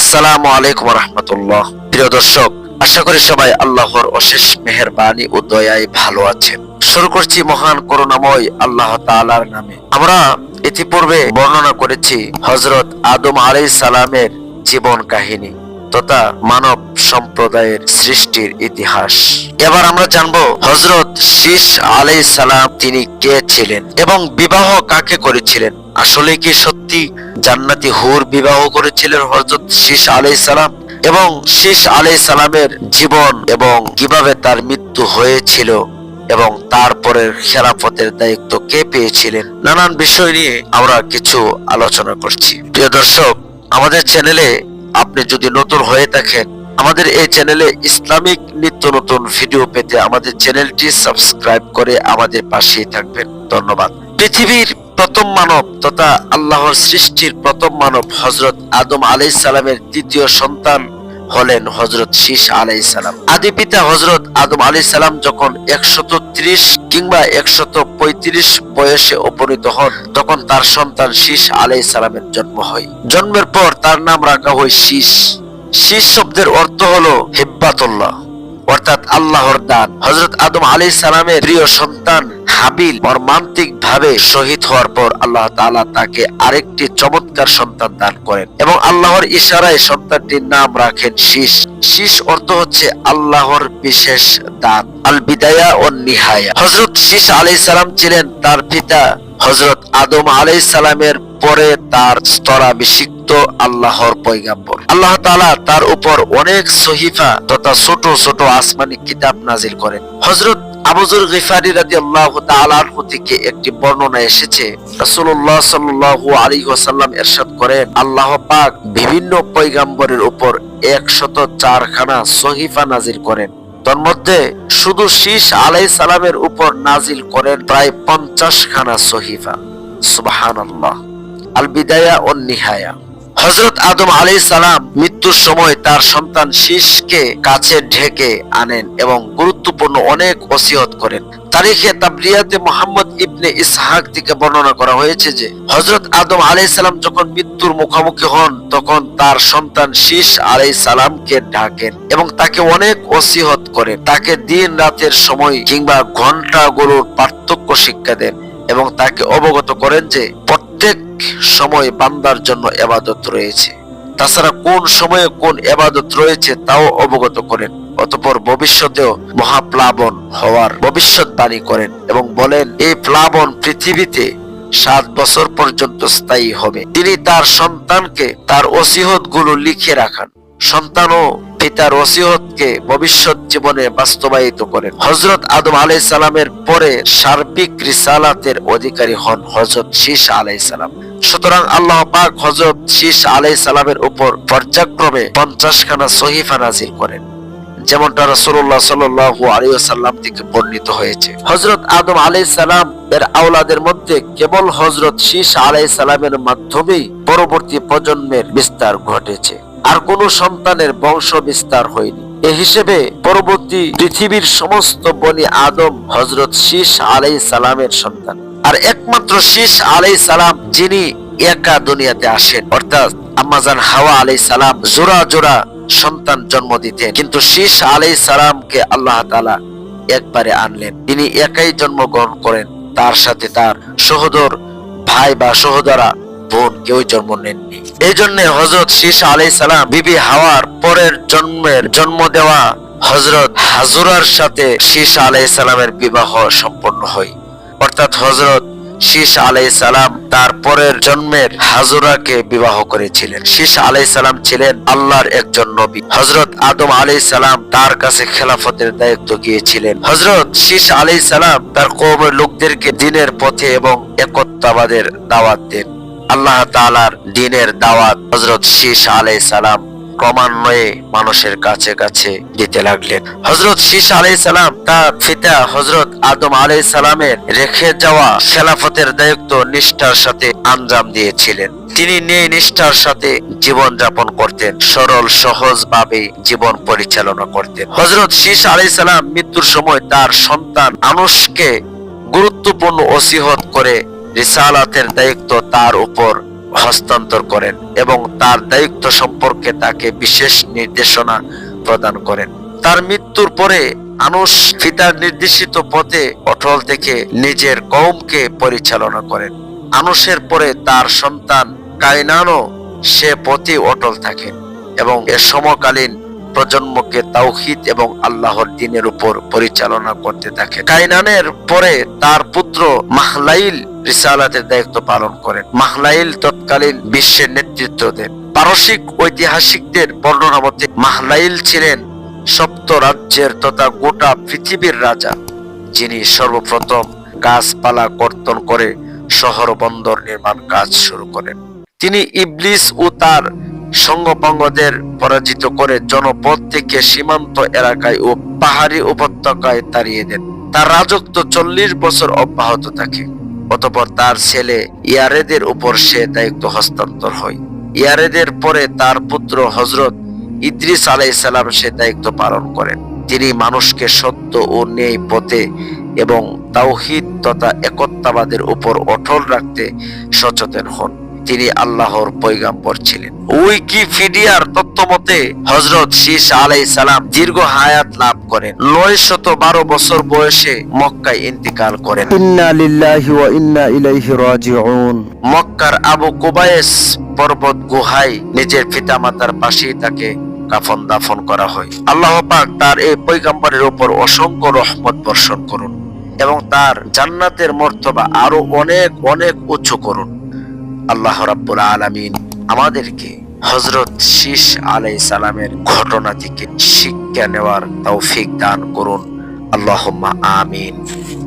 আসসালামু আলাইকুম রহমতুল্লাহ। প্রিয় দর্শক, আশা করি সবাই আল্লাহর অশেষ মেহরবানি ও দয়ায় ভালো আছেন। শুরু করছি মহান করুণাময় আল্লাহ তালার নামে। আমরা ইতিপূর্বে বর্ণনা করেছি হজরত আদম আলাই সালামের জীবন কাহিনী তথা মানব সম্প্রদায়ের সৃষ্টির ইতিহাস। এবার আমরা জানব হজরত শীষ আলাই সালাম তিনি কে ছিলেন এবং বিবাহ কাকে করেছিলেন। আসলে কি সত্যি জান্নাতি হুর বিবাহ করেছিলেন হজরত শীষ আলাই সালাম? এবং শীষ আলাই সালামের জীবন এবং কীভাবে তার মৃত্যু হয়েছিল এবং তারপরের খেলাফতের দায়িত্ব কে পেয়েছিলেন? নানান বিষয় নিয়ে আমরা কিছু আলোচনা করছি। প্রিয় দর্শক, আমাদের চ্যানেলে আপনি যদি নতুন হয়ে থাকেন আমাদের এই চ্যানেলে ইসলামিক নিত্য নতুন ভিডিও পেতে আমাদের চ্যানেলটি সাবস্ক্রাইব করে আমাদের পাশেই থাকবেন। ধন্যবাদ। পৃথিবীর প্রথম মানব তথা আল্লাহর সৃষ্টির প্রথম মানব হজরত আদম আলাই সালামের তৃতীয় সন্তান হলেন হজরত শীষ আলাই সালাম। আদি পিতা হজরত আদম আলাই সালাম যখন একশত ত্রিশ কিংবা একশত পঁয়ত্রিশ বয়সে উপনীত হন, তখন তার সন্তান শীষ আলাই সালামের জন্ম হয়। জন্মের পর তার নাম রাখা হয় শীষ শীষ শব্দের অর্থ হলো হিব্বাতুল্লাহ, অর্থাৎ আল্লাহর দান। হজরত আদম আলী সালামের প্রিয় সন্তান হাবিল মর্মান্তিক ভাবে শহীদ হওয়ার পর আল্লাহ তাআলা তাকে আরেকটি চমৎকার সন্তান দান করেন এবং আল্লাহর ইশারায় সন্তানটির নাম রাখেন শীষ। শীষ অর্থ হচ্ছে আল্লাহর বিশেষ দান আল বিদায়া ও নিহায়া। হজরত শীষ আলী সালাম ছিলেন তার পিতা হজরত আদম আলাই সালামের পরে তার স্তরাভিষিক্ত আল্লাহর পয়গাম্বর। আল্লাহ তাআলা তার উপর অনেক সহিফা তথা ছোট ছোট আসমানি কিতাব নাজিল করেন। হজরত আবুজুর গিফারি তাআলা আনহু থেকে একটি বর্ণনা এসেছে। রাসূলুল্লাহ সাল্লাল্লাহু আলাইহি ওয়াসাল্লাম ইরশাদ করেন, আল্লাহ পাক বিভিন্ন পয়গাম্বরের উপর 104 খানা সহিফা করেন। তন্মধ্যে শুধু শীষ আলাই সালামের উপর নাজিল করেন প্রায় পঞ্চাশ খানা সহিফা। সুবাহান আল বিদায়া ও নিহায়া হজরত আদম আলাই সালাম মৃত্যুর সময় তার সন্তান শীষকে কাছে ঢেকে আনেন এবং গুরুত্বপূর্ণ অনেক ওসিয়ত করেন। তারিখে তাবরিয়াতে মোহাম্মদ ইবনে ইসহাক থেকে বর্ণনা করা হয়েছে যে হজরত আদম আলাই সালাম যখন মৃত্যুর মুখোমুখি হন, তখন তার সন্তান শীষ আলাই সালামকে ডাকেন এবং তাকে অনেক ওসিহত করেন। তাকে দিন রাতের সময় কিংবা ঘন্টাগুলোর পার্থক্য শিক্ষা দেন এবং তাকে অবগত করেন যে সময় বান্দার জন্য এবাদত রয়েছে। তাছাড়া কোন সময়ে কোন এবাদত রয়েছে তাও অবগত করেন, অতপর ভবিষ্যতেও মহাপ্লাবন হওয়ার ভবিষ্যৎবাণী করেন এবং বলেন, এই প্লাবন পৃথিবীতে সাত বছর পর্যন্ত স্থায়ী হবে। তিনি তার সন্তানকে তার ওসিহতগুলো লিখে রাখান। সন্তানও পিতার ওসিহতকে ভবিষ্যৎ জীবনে বাস্তবায়িত করেন। হজরত আদম আলাই সালামের পরে সার্বিক রিসালাতের অধিকারী হন হজরত শীষ আলাই সালাম। সুতরাং আল্লাহ পাক হজরত শীষ আলাই সালামের উপর পর্যায়ক্রমে পঞ্চাশ খানা সহিফা নাজিল করেন, যেমনটা রসুল্লাহ সাল্লু আলিয়াল্লাম থেকে বর্ণিত হয়েছে। হজরত আদম আলাই সালাম এর আওলাদের মধ্যে কেবল হজরত শীষ আলাই সালামের মাধ্যমেই পরবর্তী প্রজন্মের বিস্তার ঘটেছে। আর কোন সন্তানের বংশ বিস্তার হয়নি। এ হিসেবে পরবর্তী পৃথিবীর সমস্ত বনি আদম হজরত শীষ আলাই সালামের সন্তান। আর একমাত্র শীষ আলাই সালাম, যিনি একা দুনিয়াতে আসেন। অর্থাৎ আম্মাজান হাওয়া আলাই সালাম জোড়া জোড়া সন্তান জন্ম দিতেন। কিন্তু শীষ আলাই সালামকে আল্লাহ তালা একবারে আনলেন। তিনি একাই জন্মগ্রহণ করেন। তার সাথে তার সহোদর ভাই বা সহোদরা বোন কেউ জন্ম নেননি। এই জন্য হজরত শীষ আলাই সালাম, বিবি হাওয়ার পরের জন্মের জন্ম দেওয়া হজরত হাজুরার সাথে শীষ আলাই সালামের বিবাহ সম্পন্ন হয়। অর্থাৎ হজরত শীষ আলাই সালাম তার পরের জন্মের হাজুরাকে বিবাহ করেছিলেন। শীষ আলাই সালাম ছিলেন আল্লাহর একজন নবী। হজরত আদম আলাই সালাম তার কাছে খেলাফতের দায়িত্ব গিয়েছিলেন। হজরত শীষ আলাই সালাম তার কৌমের লোকদেরকে দিনের পথে এবং একত্বাবাদের দাওয়াত দেন। আল্লাহ তালার দিনের দাওয়াত হজরত শীষ আলাই সালাম ক্রমান্বয়ে মানুষের কাছে কাছে দিতে লাগলেন। হজরত শীষ আলাই সালাম তার পিতা হজরত আদম আলাই সালামের রেখে যাওয়া খেলাফতের দায়িত্ব নিষ্ঠার সাথে আঞ্জাম দিয়েছিলেন। তিনি নেই নিষ্ঠার সাথে জীবন যাপন করতেন, সরল সহজ ভাবে জীবন পরিচালনা করতেন। হজরত শীষ আলাই সালাম মৃত্যুর সময় তার সন্তান আনুষকে গুরুত্বপূর্ণ অসিহত করে রিসালাতের দায়িত্ব তার উপর হস্তান্তর করেন এবং তার দায়িত্ব সম্পর্কে তাকে বিশেষ নির্দেশনা প্রদান করেন। তার মৃত্যুর পরে আনুস পিতার নির্দেশিত পথে অটল থেকে নিজের কৌমকে পরিচালনা করেন। আনুসের পরে তার সন্তান কাইনানও সে পথে অটল থাকেন এবং এ সমকালীন প্রজন্মকে তাওহিদ এবং আল্লাহর দিনের উপর পরিচালনা করতে থাকে কাইনানের পরে তার পুত্র মাহলাইল রিসালাতের দায়িত্ব পালন করেন। মাহলাইল তৎকালীন বিশ্বের নেতৃত্ব দেন। পারসিক ঐতিহাসিকদের বর্ণনা মতে, মাহলাইল ছিলেন সপ্ত রাজ্যের তথা গোটা পৃথিবীর রাজা, যিনি সর্বপ্রথম গাছপালা কর্তন করে শহর বন্দর নির্মাণ কাজ শুরু করেন। তিনি ইবলিস ও তার সঙ্গপঙ্গদের পরাজিত করে জনপদ থেকে সীমান্ত এলাকায় ও পাহাড়ি উপত্যকায় তাড়িয়ে দেন। তার রাজত্ব চল্লিশ বছর অব্যাহত থাকে। অতপর তার ছেলে ইয়ারেদের উপর সে দায়িত্ব হস্তান্তর হয়। ইয়ারেদের পরে তার পুত্র হজরত ইদ্রিস আলাইসাল্লাম সে দায়িত্ব পালন করেন। তিনি মানুষকে সত্য ও ন্যায় পথে এবং তাওহিদ তথা একত্বাবাদের উপর অটল রাখতে সচেতন হন। তিনি আল্লাহর পৈগাম্বর ছিলেন। উইকিপিডিয়ার তথ্য মতে হজরত শীষ আলাই সালাম দীর্ঘ হায়াত লাভ করেন। নয় শত বারো বছর বয়সে মক্কায় ইন্তিকাল করেন। ইন্না লিল্লাহি ওয়া ইন্না ইলাইহি রাজিউন। মক্কার আবু কুবায়েস পর্বত গুহায় নিজের পিতামাতার পাশেই তাকে কাফন দাফন করা হয়। আল্লাহ পাক তার এই পৈগম্বরের উপর অসংখ্য রহমত বর্ষণ করুন এবং তার জান্নাতের মর্তবা আরও অনেক অনেক উঁচু করুন। আল্লাহ রাব্বুল আলমিন আমাদেরকে হজরত শীষ আলাই সালামের ঘটনা থেকে শিক্ষা নেওয়ার তৌফিক দান করুন। আল্লাহ আমিন।